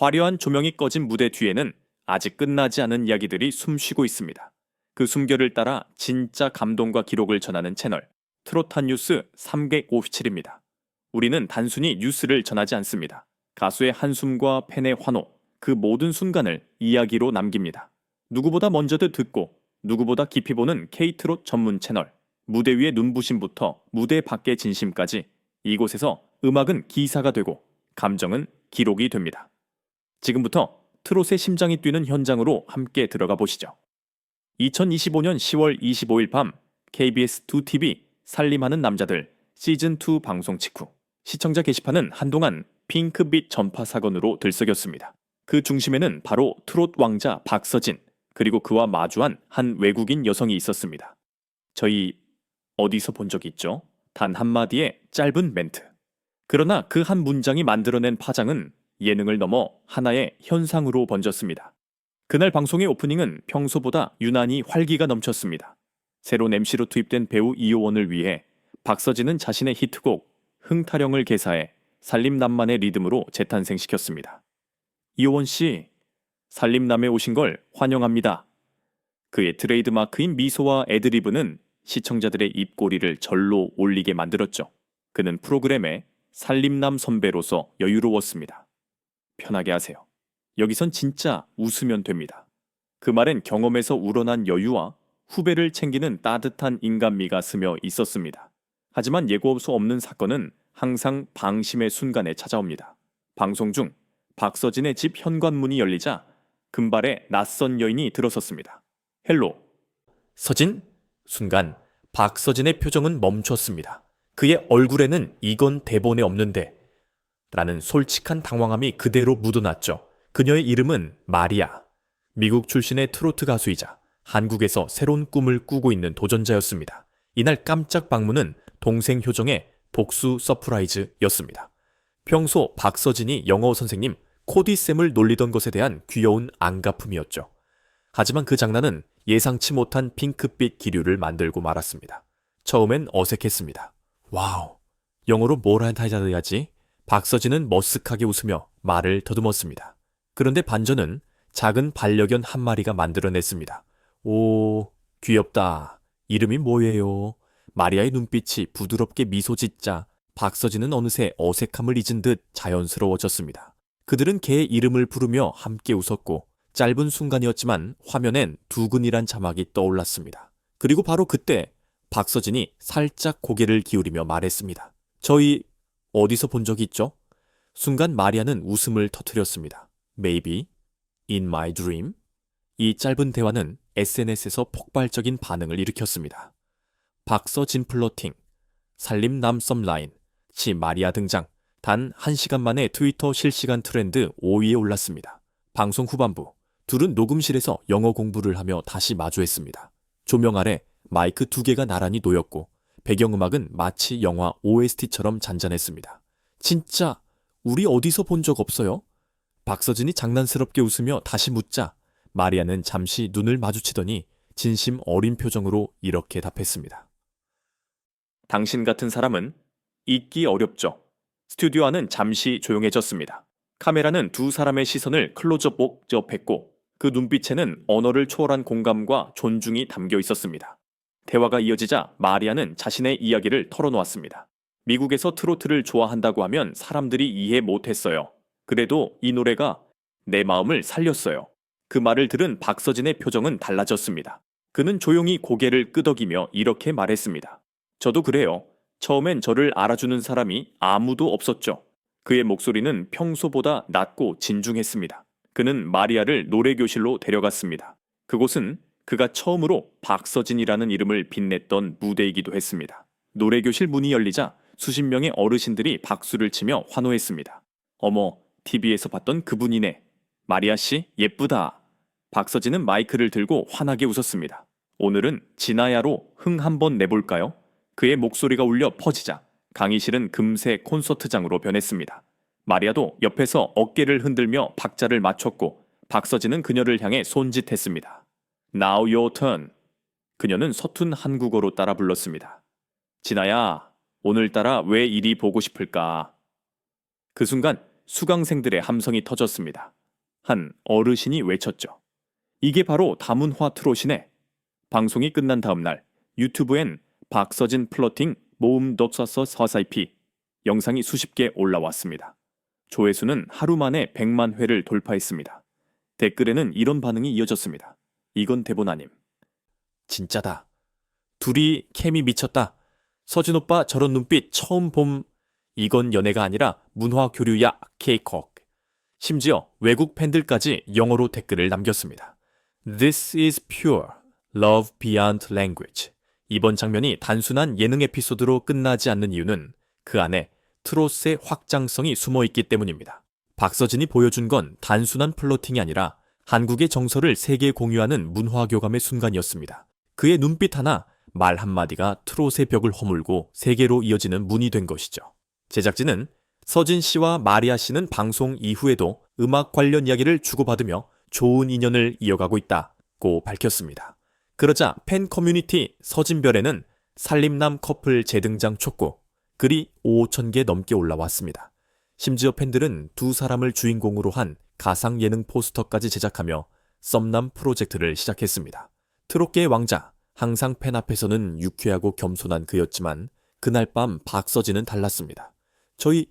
화려한 조명이 꺼진 무대 뒤에는 아직 끝나지 않은 이야기들이 숨쉬고 있습니다. 그 숨결을 따라 진짜 감동과 기록을 전하는 채널 트로탄 뉴스 357입니다. 우리는 단순히 뉴스를 전하지 않습니다. 가수의 한숨과 팬의 환호, 그 모든 순간을 이야기로 남깁니다. 누구보다 먼저도 듣고 누구보다 깊이 보는 K트롯 전문 채널 무대 위의 눈부심부터 무대 밖의 진심까지 이곳에서 음악은 기사가 되고 감정은 기록이 됩니다. 지금부터 트롯의 심장이 뛰는 현장으로 함께 들어가 보시죠. 2025년 10월 25일 밤 KBS 2TV 살림하는 남자들 시즌2 방송 직후 시청자 게시판은 한동안 핑크빛 전파 사건으로 들썩였습니다. 그 중심에는 바로 트롯 왕자 박서진 그리고 그와 마주한 한 외국인 여성이 있었습니다. 저희 어디서 본 적 있죠? 단 한마디의 짧은 멘트. 그러나 그 한 문장이 만들어낸 파장은 예능을 넘어 하나의 현상으로 번졌습니다. 그날 방송의 오프닝은 평소보다 유난히 활기가 넘쳤습니다. 새로운 MC로 투입된 배우 이효원을 위해 박서진은 자신의 히트곡 흥타령을 개사해 살림남만의 리듬으로 재탄생시켰습니다. 이효원 씨, 살림남에 오신 걸 환영합니다. 그의 트레이드 마크인 미소와 애드리브는 시청자들의 입꼬리를 절로 올리게 만들었죠. 그는 프로그램의 살림남 선배로서 여유로웠습니다. 편하게 하세요. 여기선 진짜 웃으면 됩니다. 그 말엔 경험에서 우러난 여유와 후배를 챙기는 따뜻한 인간미가 스며 있었습니다. 하지만 예고 수 없는 사건은 항상 방심의 순간에 찾아옵니다. 방송 중 박서진의 집 현관문이 열리자 금발의 낯선 여인이 들어섰습니다. 헬로. 서진? 순간 박서진의 표정은 멈췄습니다. 그의 얼굴에는 이건 대본에 없는데 라는 솔직한 당황함이 그대로 묻어났죠. 그녀의 이름은 마리아. 미국 출신의 트로트 가수이자 한국에서 새로운 꿈을 꾸고 있는 도전자였습니다. 이날 깜짝 방문은 동생 효정의 복수 서프라이즈였습니다. 평소 박서진이 영어 선생님 코디쌤을 놀리던 것에 대한 귀여운 안가품이었죠. 하지만 그 장난은 예상치 못한 핑크빛 기류를 만들고 말았습니다. 처음엔 어색했습니다. 와우, 영어로 뭘 해야지? 박서진은 머쓱하게 웃으며 말을 더듬었습니다. 그런데 반전은 작은 반려견 한 마리가 만들어냈습니다. 오, 귀엽다. 이름이 뭐예요? 마리아의 눈빛이 부드럽게 미소 짓자 박서진은 어느새 어색함을 잊은 듯 자연스러워졌습니다. 그들은 개의 이름을 부르며 함께 웃었고 짧은 순간이었지만 화면엔 두근이란 자막이 떠올랐습니다. 그리고 바로 그때 박서진이 살짝 고개를 기울이며 말했습니다. 저희 어디서 본 적이 있죠? 순간 마리아는 웃음을 터뜨렸습니다. Maybe in my dream? 이 짧은 대화는 SNS에서 폭발적인 반응을 일으켰습니다. 박서 진 플로팅, 살림 남 썸 라인, 치 마리아 등장, 단 1시간 만에 트위터 실시간 트렌드 5위에 올랐습니다. 방송 후반부, 둘은 녹음실에서 영어 공부를 하며 다시 마주했습니다. 조명 아래 마이크 두 개가 나란히 놓였고 배경음악은 마치 영화 OST처럼 잔잔했습니다. 진짜 우리 어디서 본 적 없어요? 박서진이 장난스럽게 웃으며 다시 묻자 마리아는 잠시 눈을 마주치더니 진심 어린 표정으로 이렇게 답했습니다. 당신 같은 사람은 잊기 어렵죠. 스튜디오 안은 잠시 조용해졌습니다. 카메라는 두 사람의 시선을 클로즈업 목접했고 그 눈빛에는 언어를 초월한 공감과 존중이 담겨 있었습니다. 대화가 이어지자 마리아는 자신의 이야기를 털어놓았습니다. 미국에서 트로트를 좋아한다고 하면 사람들이 이해 못했어요. 그래도 이 노래가 내 마음을 살렸어요. 그 말을 들은 박서진의 표정은 달라졌습니다. 그는 조용히 고개를 끄덕이며 이렇게 말했습니다. 저도 그래요. 처음엔 저를 알아주는 사람이 아무도 없었죠. 그의 목소리는 평소보다 낮고 진중했습니다. 그는 마리아를 노래교실로 데려갔습니다. 그곳은 그가 처음으로 박서진이라는 이름을 빛냈던 무대이기도 했습니다. 노래교실 문이 열리자 수십 명의 어르신들이 박수를 치며 환호했습니다. 어머, TV에서 봤던 그분이네. 마리아 씨, 예쁘다. 박서진은 마이크를 들고 환하게 웃었습니다. 오늘은 진아야로 흥 한번 내볼까요? 그의 목소리가 울려 퍼지자 강의실은 금세 콘서트장으로 변했습니다. 마리아도 옆에서 어깨를 흔들며 박자를 맞췄고 박서진은 그녀를 향해 손짓했습니다. Now your turn. 그녀는 서툰 한국어로 따라 불렀습니다. 진아야, 오늘따라 왜 이리 보고 싶을까? 그 순간 수강생들의 함성이 터졌습니다. 한 어르신이 외쳤죠. 이게 바로 다문화 트롯이네. 방송이 끝난 다음 날 유튜브엔 박서진 플러팅 모음 덕서서 서사이피 영상이 수십 개 올라왔습니다. 조회수는 하루 만에 100만 회를 돌파했습니다. 댓글에는 이런 반응이 이어졌습니다. 이건 대본 아님. 진짜다. 둘이 케미 미쳤다. 서진 오빠 저런 눈빛 처음 봄. 이건 연애가 아니라 문화 교류야 케이콕. 심지어 외국 팬들까지 영어로 댓글을 남겼습니다. This is pure love beyond language. 이번 장면이 단순한 예능 에피소드로 끝나지 않는 이유는 그 안에 트롯의 확장성이 숨어 있기 때문입니다. 박서진이 보여준 건 단순한 플로팅이 아니라 한국의 정서를 세계에 공유하는 문화 교감의 순간이었습니다. 그의 눈빛 하나, 말 한마디가 트롯의 벽을 허물고 세계로 이어지는 문이 된 것이죠. 제작진은 서진 씨와 마리아 씨는 방송 이후에도 음악 관련 이야기를 주고받으며 좋은 인연을 이어가고 있다고 밝혔습니다. 그러자 팬 커뮤니티 서진별에는 살림남 커플 재등장 촉구, 글이 5천 개 넘게 올라왔습니다. 심지어 팬들은 두 사람을 주인공으로 한 가상 예능 포스터까지 제작하며 썸남 프로젝트를 시작했습니다. 트롯계의 왕자, 항상 팬 앞에서는 유쾌하고 겸손한 그였지만 그날 밤 박서진은 달랐습니다. 저희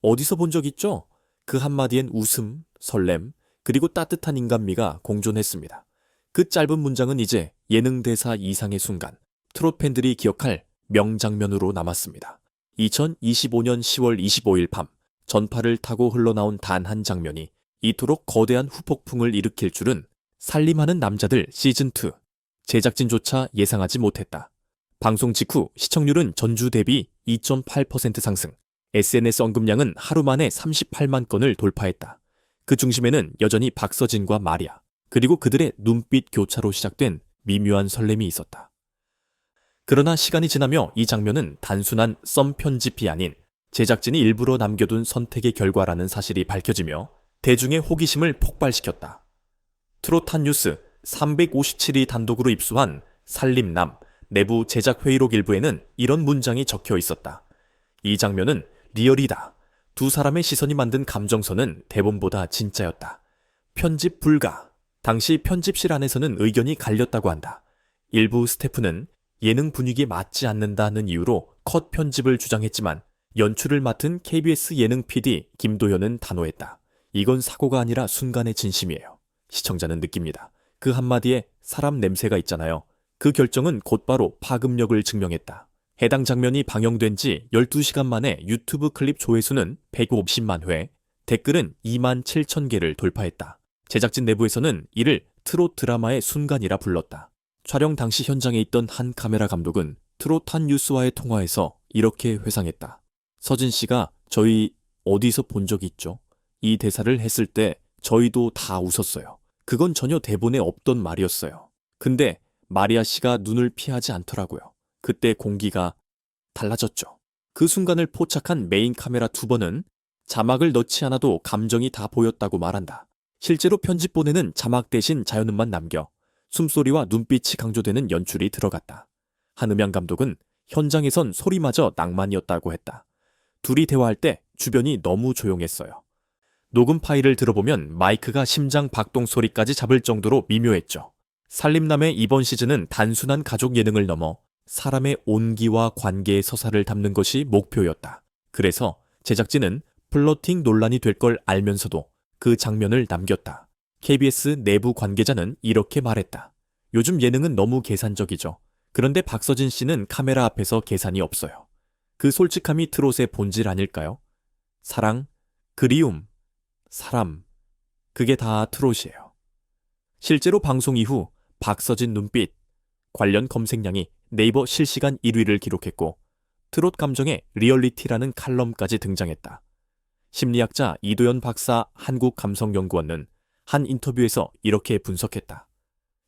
어디서 본 적 있죠? 그 한마디엔 웃음, 설렘, 그리고 따뜻한 인간미가 공존했습니다. 그 짧은 문장은 이제 예능 대사 이상의 순간, 트롯 팬들이 기억할 명장면으로 남았습니다. 2025년 10월 25일 밤, 전파를 타고 흘러나온 단 한 장면이 이토록 거대한 후폭풍을 일으킬 줄은 살림하는 남자들 시즌2. 제작진조차 예상하지 못했다. 방송 직후 시청률은 전주 대비 2.8% 상승, SNS 언급량은 하루 만에 38만 건을 돌파했다. 그 중심에는 여전히 박서진과 마리아, 그리고 그들의 눈빛 교차로 시작된 미묘한 설렘이 있었다. 그러나 시간이 지나며 이 장면은 단순한 썸 편집이 아닌 제작진이 일부러 남겨둔 선택의 결과라는 사실이 밝혀지며 대중의 호기심을 폭발시켰다. 트롯한 뉴스 357위 단독으로 입수한 살림남 내부 제작 회의록 일부에는 이런 문장이 적혀 있었다. 이 장면은 리얼이다. 두 사람의 시선이 만든 감정선은 대본보다 진짜였다. 편집 불가. 당시 편집실 안에서는 의견이 갈렸다고 한다. 일부 스태프는 예능 분위기에 맞지 않는다는 이유로 컷 편집을 주장했지만 연출을 맡은 KBS 예능 PD 김도현은 단호했다. 이건 사고가 아니라 순간의 진심이에요. 시청자는 느낍니다. 그 한마디에 사람 냄새가 있잖아요. 그 결정은 곧바로 파급력을 증명했다. 해당 장면이 방영된 지 12시간 만에 유튜브 클립 조회수는 150만 회, 댓글은 2만 7천 개를 돌파했다. 제작진 내부에서는 이를 트롯 드라마의 순간이라 불렀다. 촬영 당시 현장에 있던 한 카메라 감독은 트롯 한 뉴스와의 통화에서 이렇게 회상했다. 서진 씨가 저희 어디서 본 적 있죠? 이 대사를 했을 때 저희도 다 웃었어요. 그건 전혀 대본에 없던 말이었어요. 근데 마리아 씨가 눈을 피하지 않더라고요. 그때 공기가 달라졌죠. 그 순간을 포착한 메인 카메라 두 번은 자막을 넣지 않아도 감정이 다 보였다고 말한다. 실제로 편집본에는 자막 대신 자연음만 남겨 숨소리와 눈빛이 강조되는 연출이 들어갔다. 한음양 감독은 현장에선 소리마저 낭만이었다고 했다. 둘이 대화할 때 주변이 너무 조용했어요. 녹음 파일을 들어보면 마이크가 심장 박동 소리까지 잡을 정도로 미묘했죠. 살림남의 이번 시즌은 단순한 가족 예능을 넘어 사람의 온기와 관계의 서사를 담는 것이 목표였다. 그래서 제작진은 플러팅 논란이 될 걸 알면서도 그 장면을 남겼다. KBS 내부 관계자는 이렇게 말했다. 요즘 예능은 너무 계산적이죠. 그런데 박서진 씨는 카메라 앞에서 계산이 없어요. 그 솔직함이 트롯의 본질 아닐까요? 사랑, 그리움, 사람. 그게 다 트롯이에요. 실제로 방송 이후 박서진 눈빛 관련 검색량이 네이버 실시간 1위를 기록했고 트롯 감정의 리얼리티라는 칼럼까지 등장했다. 심리학자 이도현 박사 한국감성연구원은 한 인터뷰에서 이렇게 분석했다.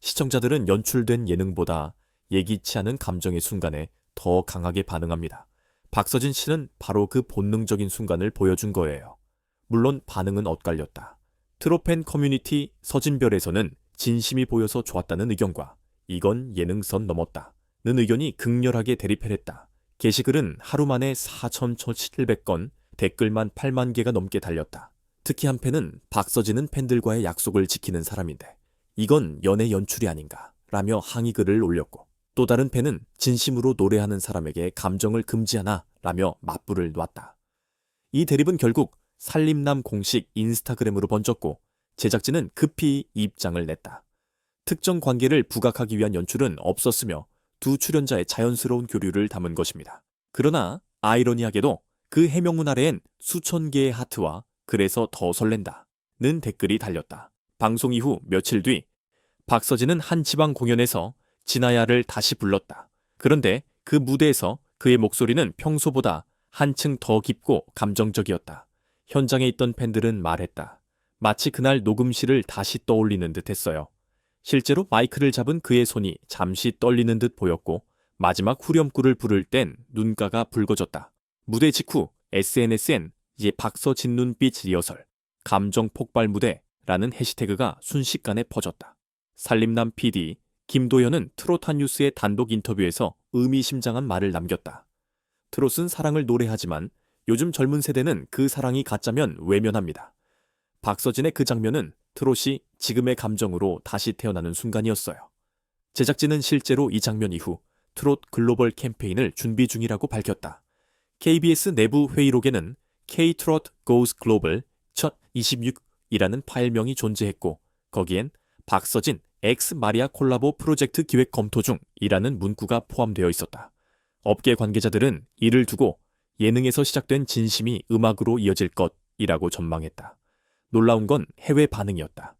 시청자들은 연출된 예능보다 예기치 않은 감정의 순간에 더 강하게 반응합니다. 박서진 씨는 바로 그 본능적인 순간을 보여준 거예요. 물론 반응은 엇갈렸다. 트로팬 커뮤니티 서진별에서는 진심이 보여서 좋았다는 의견과 이건 예능선 넘었다. 는 의견이 극렬하게 대립했다. 게시글은 하루 만에 4,700건, 댓글만 8만 개가 넘게 달렸다. 특히 한 팬은 박서진은 팬들과의 약속을 지키는 사람인데 이건 연애 연출이 아닌가 라며 항의 글을 올렸고 또 다른 팬은 진심으로 노래하는 사람에게 감정을 금지하나 라며 맞불을 놨다. 이 대립은 결국 살림남 공식 인스타그램으로 번졌고 제작진은 급히 입장을 냈다. 특정 관계를 부각하기 위한 연출은 없었으며 두 출연자의 자연스러운 교류를 담은 것입니다. 그러나 아이러니하게도 그 해명문 아래엔 수천 개의 하트와 그래서 더 설렌다 는 댓글이 달렸다. 방송 이후 며칠 뒤 박서진은 한 지방 공연에서 진아야를 다시 불렀다. 그런데 그 무대에서 그의 목소리는 평소보다 한층 더 깊고 감정적이었다. 현장에 있던 팬들은 말했다. 마치 그날 녹음실을 다시 떠올리는 듯 했어요. 실제로 마이크를 잡은 그의 손이 잠시 떨리는 듯 보였고 마지막 후렴구를 부를 땐 눈가가 붉어졌다. 무대 직후 SNS엔 이제 박서 진 눈빛 리허설, 감정 폭발 무대라는 해시태그가 순식간에 퍼졌다. 살림남 PD 김도현은 트로타 뉴스의 단독 인터뷰에서 의미심장한 말을 남겼다. 트롯은 사랑을 노래하지만 요즘 젊은 세대는 그 사랑이 가짜면 외면합니다. 박서진의 그 장면은 트롯이 지금의 감정으로 다시 태어나는 순간이었어요. 제작진은 실제로 이 장면 이후 트롯 글로벌 캠페인을 준비 중이라고 밝혔다. KBS 내부 회의록에는 K-트롯 Goes Global 2026이라는 파일명이 존재했고 거기엔 박서진 엑스 마리아 콜라보 프로젝트 기획 검토 중이라는 문구가 포함되어 있었다. 업계 관계자들은 이를 두고 예능에서 시작된 진심이 음악으로 이어질 것이라고 전망했다. 놀라운 건 해외 반응이었다.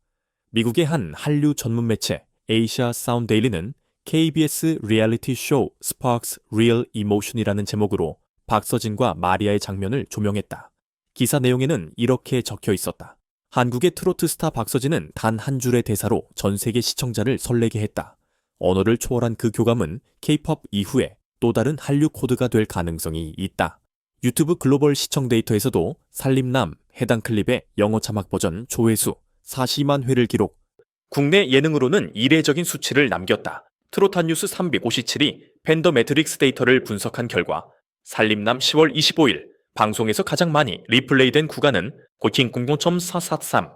미국의 한 한류 전문 매체 에이시아 사운데일리는 KBS 리얼리티 쇼 스파크스 리얼 이모션이라는 제목으로 박서진과 마리아의 장면을 조명했다. 기사 내용에는 이렇게 적혀 있었다. 한국의 트로트 스타 박서진은 단 한 줄의 대사로 전 세계 시청자를 설레게 했다. 언어를 초월한 그 교감은 K-팝 이후에 또 다른 한류 코드가 될 가능성이 있다. 유튜브 글로벌 시청 데이터에서도 살림남 해당 클립의 영어 자막 버전 조회수 40만 회를 기록. 국내 예능으로는 이례적인 수치를 남겼다. 트로타 뉴스 357이 팬더 매트릭스 데이터를 분석한 결과 살림남 10월 25일 방송에서 가장 많이 리플레이된 구간은 고킹 00.443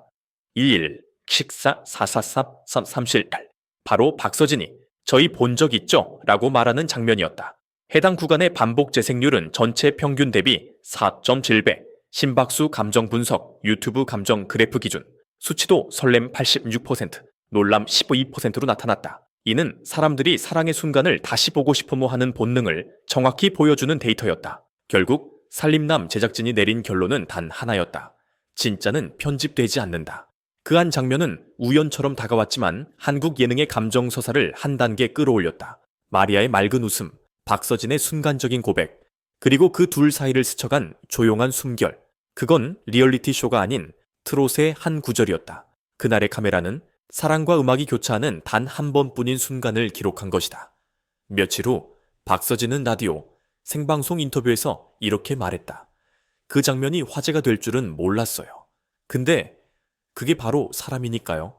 21 식사 444 338 바로 박서진이 저희 본 적 있죠? 라고 말하는 장면이었다. 해당 구간의 반복 재생률은 전체 평균 대비 4.7배, 심박수 감정 분석, 유튜브 감정 그래프 기준, 수치도 설렘 86%, 놀람 12%로 나타났다. 이는 사람들이 사랑의 순간을 다시 보고 싶어모 하는 본능을 정확히 보여주는 데이터였다. 결국 살림남 제작진이 내린 결론은 단 하나였다. 진짜는 편집되지 않는다. 그 한 장면은 우연처럼 다가왔지만 한국 예능의 감정 서사를 한 단계 끌어올렸다. 마리아의 맑은 웃음, 박서진의 순간적인 고백, 그리고 그 둘 사이를 스쳐간 조용한 숨결. 그건 리얼리티 쇼가 아닌 트롯의 한 구절이었다. 그날의 카메라는 사랑과 음악이 교차하는 단 한 번뿐인 순간을 기록한 것이다. 며칠 후 박서진은 라디오 생방송 인터뷰에서 이렇게 말했다. 그 장면이 화제가 될 줄은 몰랐어요. 근데 그게 바로 사람이니까요.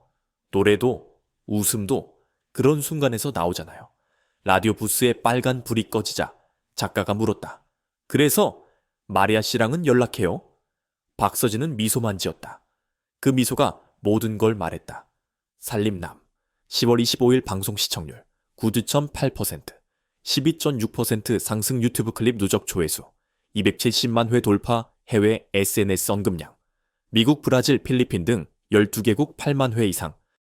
노래도 웃음도 그런 순간에서 나오잖아요. 라디오 부스에 빨간 불이 꺼지자 작가가 물었다. 그래서 마리아 씨랑은 연락해요? 박서진은 미소만 지었다. 그 미소가 모든 걸 말했다. 살림남 10월 25일 방송 시청률 9.8% 12.6% 상승 유튜브 클립 누적 조회수 270만 회 돌파 해외 SNS 언급량 미국, 브라질, 필리핀 등 12개국 8만 회 이상